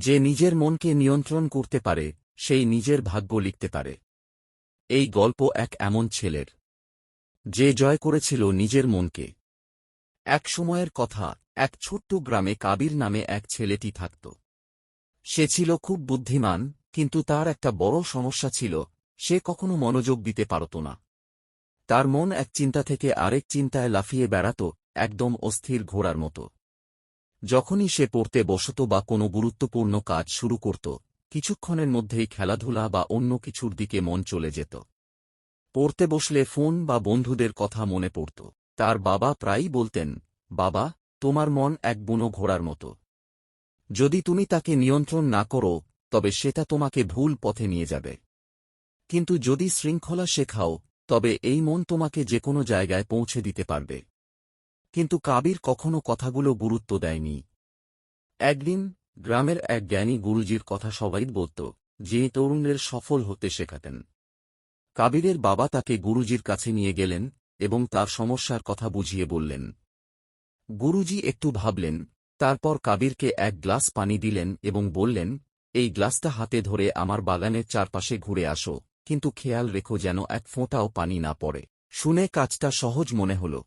যে নিজের মনকে নিয়ন্ত্রণ করতে পারে, সেই নিজের ভাগ্য লিখতে পারে। এই গল্প এক এমন ছেলের। যে জয় করেছিল নিজের মনকে। এক সময়ের কথা, এক ছোট্ট গ্রামে কাবির নামে এক ছেলেটি থাকত। সে ছিল খুব বুদ্ধিমান, কিন্তু তার একটা বড় সমস্যা ছিল, সে কখনো মনোযোগ দিতে পারত না। তার মন এক চিন্তা থেকে আরেক চিন্তায় লাফিয়ে বেড়াত, একদম অস্থির ঘোড়ার মতো। যখনই সে পড়তে বসত বা কোনো গুরুত্বপূর্ণ কাজ শুরু করত, কিছুক্ষণের মধ্যেই খেলাধুলা বা অন্য কিছুর দিকে মন চলে যেত। পড়তে বসলে ফোন বা বন্ধুদের কথা মনে পড়ত। তার বাবা প্রায়ই বলতেন, বাবা, তোমার মন এক বুনো ঘোড়ার মতো। যদি তুমি তাকে নিয়ন্ত্রণ না করো, তবে সেটা তোমাকে ভুল পথে নিয়ে যাবে। কিন্তু যদি শৃঙ্খলা শেখাও, তবে এই মন তোমাকে যে কোনো জায়গায় পৌঁছে দিতে পারবে। কিন্তু কাবির কখনো কথাগুলো গুরুত্ব দেয়নি। একদিন গ্রামের এক জ্ঞানী গুরুজির কথা সবাই বলত যে তরুণদের সফল হতে শেখাতেন। কাবিরের বাবা তাকে গুরুজির কাছে নিয়ে গেলেন এবং তার সমস্যার কথা বুঝিয়ে বললেন। গুরুজি একটু ভাবলেন, তারপর কাবিরকে এক গ্লাস পানি দিলেন এবং বললেন, এই গ্লাসটা হাতে ধরে আমার বাগানের চারপাশে ঘুরে আসো, কিন্তু খেয়াল রেখো যেন এক ফোঁটাও পানি না পড়ে। শুনে কাজটা সহজ মনে হল।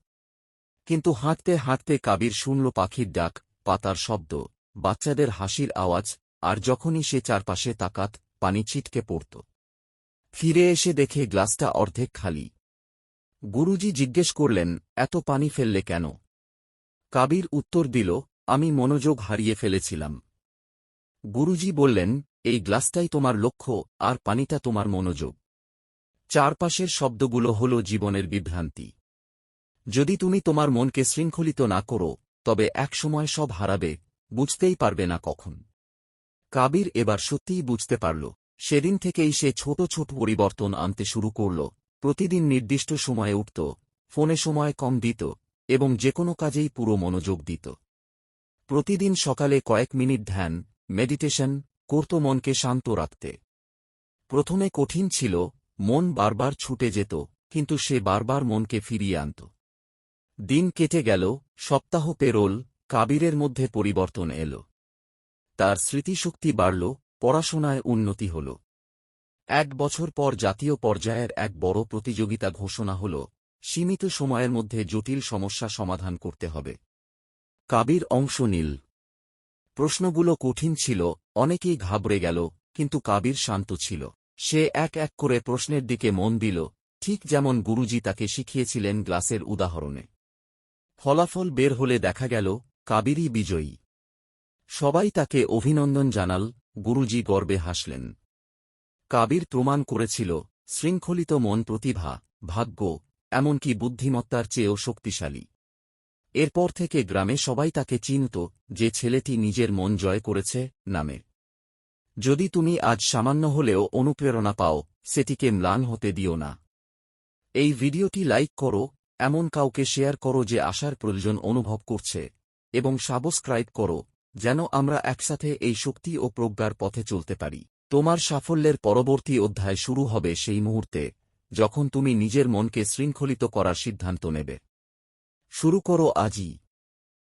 কিন্তু হাঁটতে হাঁটতে কাবির শুনল পাখির ডাক, পাতার শব্দ, বাচ্চাদের হাসির আওয়াজ, আর যখনই সে চারপাশে তাকাত, পানি ছিটকে পড়ত। ফিরে এসে দেখে গ্লাসটা অর্ধেক খালি। গুরুজি জিজ্ঞেস করলেন, এত পানি ফেললে কেন? কাবির উত্তর দিল, আমি মনোযোগ হারিয়ে ফেলেছিলাম। গুরুজি বললেন, এই গ্লাসটাই তোমার লক্ষ্য, আর পানিটা তোমার মনোযোগ। চারপাশের শব্দগুলো হল জীবনের বিভ্রান্তি। যদি তুমি তোমার মনকে শৃঙ্খলিত না করো, তবে একসময় সব হারাবে, বুঝতেই পারবে না কখন। কাবির এবার সত্যিই বুঝতে পারল। সেদিন থেকেই সে ছোট ছোট পরিবর্তন আনতে শুরু করল। প্রতিদিন নির্দিষ্ট সময়ে উঠত, ফোনে সময় কম দিত, এবং যে কোনো কাজেই পুরো মনোযোগ দিত। প্রতিদিন সকালে কয়েক মিনিট ধ্যান, মেডিটেশন করত মনকে শান্ত রাখতে। প্রথমে কঠিন ছিল, মন বারবার ছুটে যেত, কিন্তু সে বারবার মনকে ফিরিয়ে আনত। দিন কেটে গেল, সপ্তাহ পেরোল, কাবিরের মধ্যে পরিবর্তন এল। তার স্মৃতিশক্তি বাড়ল, পড়াশোনায় উন্নতি হল। এক বছর পর জাতীয় পর্যায়ের এক বড় প্রতিযোগিতা ঘোষণা হল, সীমিত সময়ের মধ্যে জটিল সমস্যা সমাধান করতে হবে। কাবির অংশ নীল। প্রশ্নগুলো কঠিন ছিল, অনেকেই ঘাবড়ে গেল, কিন্তু কাবির শান্ত ছিল। সে এক এক করে প্রশ্নের দিকে মন দিল, ঠিক যেমন গুরুজি তাকে শিখিয়েছিলেন গ্লাসের উদাহরণে। ফলাফল বের হলে দেখা গেল, কাবিরই বিজয়ী। সবাই তাকে অভিনন্দন জানাল, গুরুজি গর্বে হাসলেন। কাবির প্রমাণ করেছিল, শৃঙ্খলিত মন প্রতিভা, ভাগ্য, এমনকি বুদ্ধিমত্তার চেয়েও শক্তিশালী। এরপর থেকে গ্রামে সবাই তাকে চিনত, যে ছেলেটি নিজের মন জয় করেছে, নামে। যদি তুমি আজ সামান্য হলেও অনুপ্রেরণা পাও, সেটিকে ম্লান হতে দিও না। এই ভিডিওটি লাইক করো এমন কাউকে শেয়ার করো যে আসার প্রয়োজন অনুভব করছে, এবং সাবস্ক্রাইব করো, যেন আমরা একসাথে এই শক্তি ও প্রজ্ঞার পথে চলতে পারি। তোমার সাফল্যের পরবর্তী অধ্যায় শুরু হবে সেই মুহূর্তে, যখন তুমি নিজের মনকে শৃঙ্খলিত করার সিদ্ধান্ত নেবে। শুরু করো আজই।